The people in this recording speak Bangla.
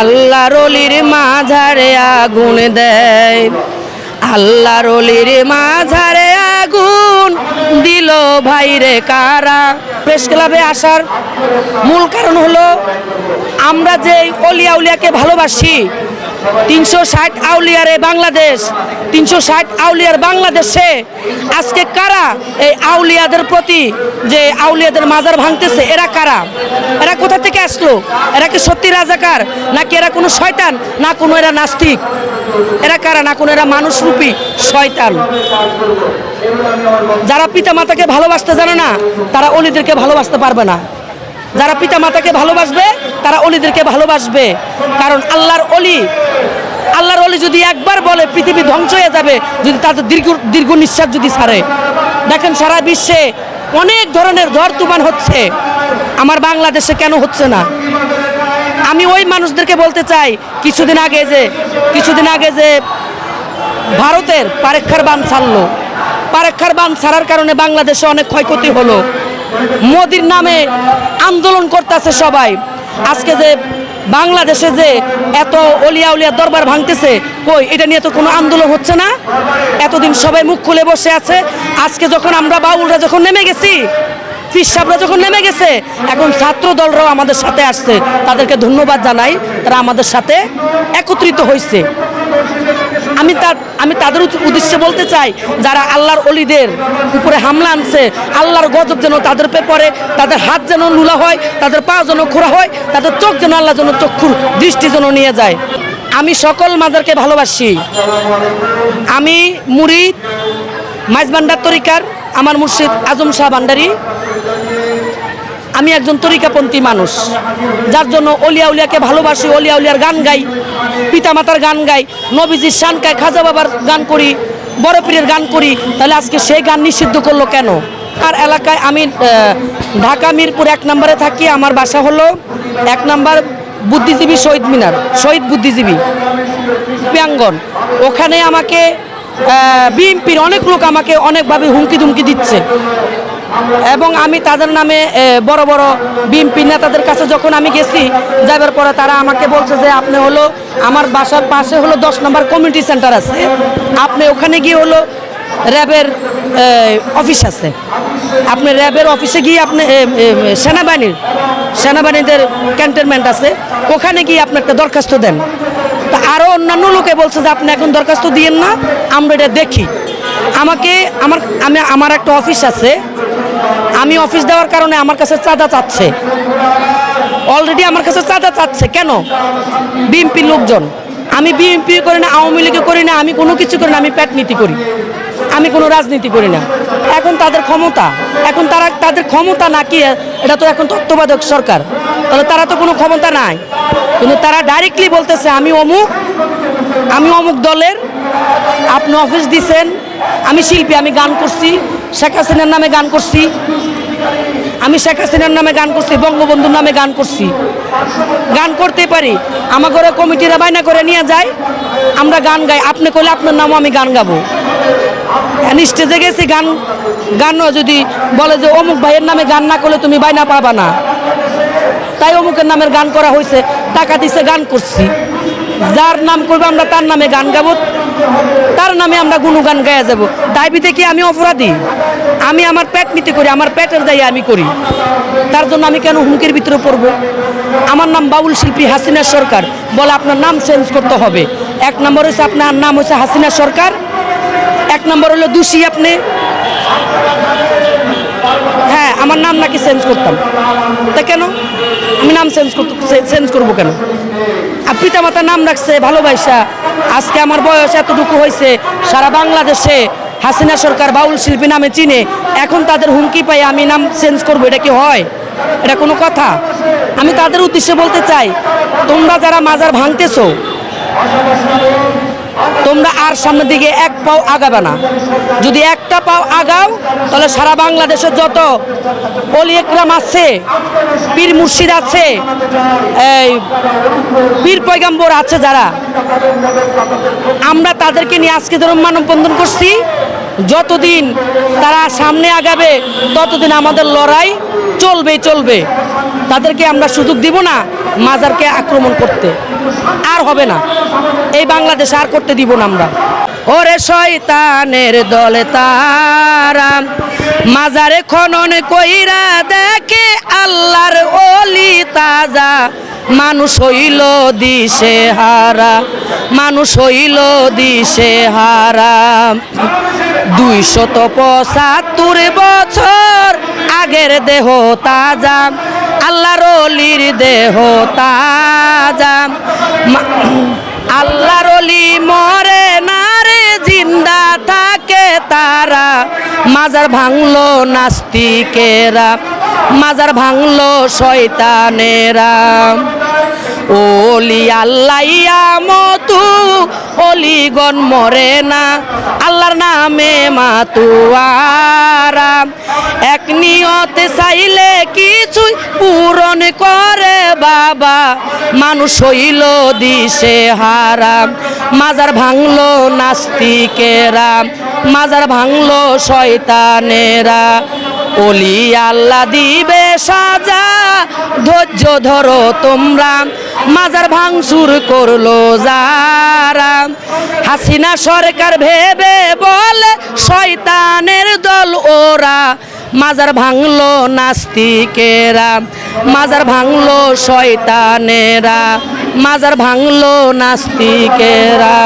আল্লাহ রলির মাঝারে আগুন দেয়। আল্লাহ রলির মাঝারে আগুন দিল ভাইরে কারা? প্রেস ক্লাবে আসার মূল কারণ হলো, আমরা যে অলিয়া উলিয়াকে ভালোবাসি তিনশো ষাট আউলিয়ারে বাংলাদেশ, তিনশো ষাট আউলিয়ার বাংলাদেশে আজকে কারা এই আউলিয়াদের প্রতি যে আউলিয়াদের মাজার ভাঙতেছে, এরা কারা? এরা কোথা থেকে আসলো? এরা কি সত্যি রাজাকার? নাকি এরা কোনো শয়তান? না কোনো এরা নাস্তিক? এরা কারা? না কোনো এরা মানুষরূপী শয়তান? যারা পিতা মাতাকে ভালোবাসতে জানে না, তারা অলিদেরকে ভালোবাসতে পারবে না। যারা পিতা মাতাকে ভালোবাসবে, তারা অলিদেরকে ভালোবাসবে। কারণ আল্লাহর অলি আল্লাহর অলি যদি একবার বলে পৃথিবী ধ্বংস হয়ে যাবে, যদি তাদের দীর্ঘ দীর্ঘ নিঃশ্বাস যদি ছাড়ে দেখেন সারা বিশ্বে অনেক ধরনের ঝড় তুফান হচ্ছে। আমার বাংলাদেশে কেন হচ্ছে না? আমি ওই মানুষদেরকে বলতে চাই, কিছুদিন আগে যে, কিছুদিন আগে যে ভারতের পারেক্ষার বান ছাড়লো। পারেক্ষার বান ছাড়ার কারণে বাংলাদেশে অনেক ক্ষয়ক্ষতি হলো। মোদির নামে আন্দোলন করতেছে সবাই। আজকে যে বাংলাদেশে যে এত অলিয়া উলিয়া দরবার ভাঙতেছে, কই, এটা নিয়ে তো কোনো আন্দোলন হচ্ছে না? এতদিন সবাই মুখ খুলে বসে আছে। আজকে যখন আমরা বাউলরা যখন নেমে গেছি ফির যখন নেমে গেছে, এখন ছাত্র দলরাও আমাদের সাথে আসছে। তাদেরকে ধন্যবাদ জানাই, তারা আমাদের সাথে একত্রিত হয়েছে আমি তার আমি তাদের উদ্দেশ্যে বলতে চাই, যারা আল্লাহর অলিদের উপরে হামলা আনছে, আল্লাহর গজব যেন তাদের পেপরে, তাদের হাত যেন লুলা হয়, তাদের পা যেন খোঁড়া হয়, তাদের চোখ যেন আল্লাহ যেন চক্ষুর দৃষ্টি যেন নিয়ে যায়। আমি সকল মাজারকে ভালোবাসি। আমি মুরিদ মাইজবান্ডার তরিকার, আমার মুর্শিদ আজম শাহ ভান্ডারী। আমি একজন তরিকাপন্থী মানুষ, যার জন্য অলিয়া উলিয়াকে ভালোবাসি, অলিয়া উলিয়ার গান গাই, পিতামাতার গান গাই নবীজির শান গাই খাজা বাবার গান করি, বড় পীরের গান করি, তাহলে আজকে সেই গান নিষিদ্ধ করল কেন? আর এলাকায় আমি ঢাকা, মিরপুর এক নম্বরে থাকি, আমার বাসা হলো এক নম্বর বুদ্ধিজীবী শহীদ মিনার, শহীদ বুদ্ধিজীবী প্রাঙ্গন ওখানে আমাকে বিএনপির অনেক লোক আমাকে অনেকভাবে হুমকি ধুমকি দিচ্ছে। এবং আমি তাদের নামে বড় বড় বিএনপি নেতাদের কাছে যখন আমি গেছি যাবার পরে তারা আমাকে বলছে যে আপনি হলো আমার বাসার পাশে হলো দশ নম্বর কমিউনিটি সেন্টার আছে। আপনি ওখানে গিয়ে হলো র্যাবের অফিস আছে। আপনি র্যাবের অফিসে গিয়ে আপনি সেনাবাহিনীর, সেনাবাহিনীদের ক্যান্টনমেন্ট আছে। ওখানে গিয়ে আপনি একটা দরখাস্ত দেন। তা আরও অন্যান্য লোকে বলছে যে আপনি এখন দরখাস্ত দিয়েন না, আমরা এটা দেখি। আমাকে, আমার, আমি, আমার একটা অফিস আছে। আমি অফিস দেওয়ার কারণে আমার কাছে চাঁদা চাচ্ছে। অলরেডি আমার কাছে চাঁদা চাচ্ছে। কেন? বিএনপির লোকজন। আমি বিএনপি করি না, আওয়ামী লীগে করি না, আমি কোনো কিছু করি না, আমি প্যাট নীতি করি। আমি কোনো রাজনীতি করি না। এখন তাদের ক্ষমতা। এখন তারা, তাদের ক্ষমতা নাকি এটা তো এখন তত্ত্বাবধায়ক সরকার। তাহলে তারা তো কোনো ক্ষমতা নাই। কিন্তু তারা ডাইরেক্টলি বলতেছে, আমি অমুক আমি অমুক দলের, আপনি অফিস দিছেন, আমি শিল্পী, আমি গান করছি, শেখ হাসিনার নামে গান করছি আমি শেখ হাসিনার নামে গান করছি, বঙ্গবন্ধুর নামে গান করছি। গান করতে পারি আমার ঘরে কমিটিরা বায়না করে নিয়ে যায়, আমরা গান গাই। আপনি কইলে আপনার নামও আমি গান গাবো। এখন স্টেজে গেছি, গান গানও যদি বলে যে অমুক ভাইয়ের নামে গান না করলে তুমি বায়না পাবা না। তাই অমুকের নামের গান করা হয়েছে টাকা দিছে, গান করছি। যার নাম করব আমরা, তার নামে গান গাবো। তার নামে আমরা গুণগান গায়ে যাব। দাবিতে কি আমি অপরাধী? আমি আমার পেট নিতে করি, আমার পেটের দায়ী আমি করি। তার জন্য আমি কেন হুমকির ভিতরে পড়ব? আমার নাম বাউল শিল্পী হাসিনা সরকার। বলে আপনার নাম চেঞ্জ করতে হবে। এক নম্বর হচ্ছে আপনার নাম হচ্ছে হাসিনা সরকার। এক নম্বর হলো দোষী আপনি। হ্যাঁ আমার নাম নাকি চেঞ্জ করতাম। তা কেন? আমি নাম চেঞ্জ করতে চেঞ্জ করব কেন? আর পিতা মাতার নাম রাখছে, ভালোবাসা। আজকে আমার বয়স এতটুকু হয়েছে, সারা বাংলাদেশে হাসিনা সরকার বাউল শিল্পী নামে চিনে, এখন তাদের হুমকি পাই আমি নাম চেঞ্জ করব, এটা কি হয়? এটা কোনো কথা? আমি তাদের উদ্দেশ্যে বলতে চাই, তোমরা যারা মাজার ভাঙতেছো তোমরা আর সামনের দিকে এক পাও আগাবে না। যদি একটা পাও আগাও, তাহলে সারা বাংলাদেশের যত অলি একরাম আছে, পীর মুর্শিদ আছে, এই পীর পয়গাম্বর আছে যারা, আমরা তাদেরকে নিয়ে আজকে ধরুন মানববন্ধন করছি। যতদিন তারা সামনে আগাবে, ততদিন আমাদের লড়াই চলবে চলবে। তাদেরকে আমরা সুযোগ দিব না মাজারকে আক্রমণ করতে। আর হবে না। এই বাংলাদেশে আর করতে দিব না আমরা। ওরে শয়তানের দলে তারা মাজারে খনন কইরা দেখে আল্লাহর অলি তাজা। মানুষ হইল দিশে হারা। মানুষ হইল দিশে হারা। দুইশত পঁচাত্তর বছর আগের দেহ তাজা। আল্লাহর অলির দেহ তাজা। আল্লাহর অলি মরে না রে, জিন্দা থাকে তারা। মাজার ভাঙলো নাস্তিকেরা, মাজার ভাঙলো শয়তানেরা। ওলি আল্লাইয়া মতু অলিগণ মরে না। আল্লাহর নামে মাতুয়ারা এক নিয়তে চাইলে কিছুই পূরণ করে বাবা, মানুষ হইল দিশে হারাম। মাজার ভাঙলো নাস্তিকেরা, মাজার ভাঙলো শয়তানেরা। অলি আল্লাহ দিবে সাজা, ধৈর্য ধরো তোমরা। মাজার ভাঙচুর করল যারা। হাসিনা সরকার ভেবে বলে, শয়তানের দল ওরা। মাজার ভাঙলো নাস্তিকেরা মাজার ভাঙলো শয়তানেরা মাজার ভাঙলো নাস্তিকেরা।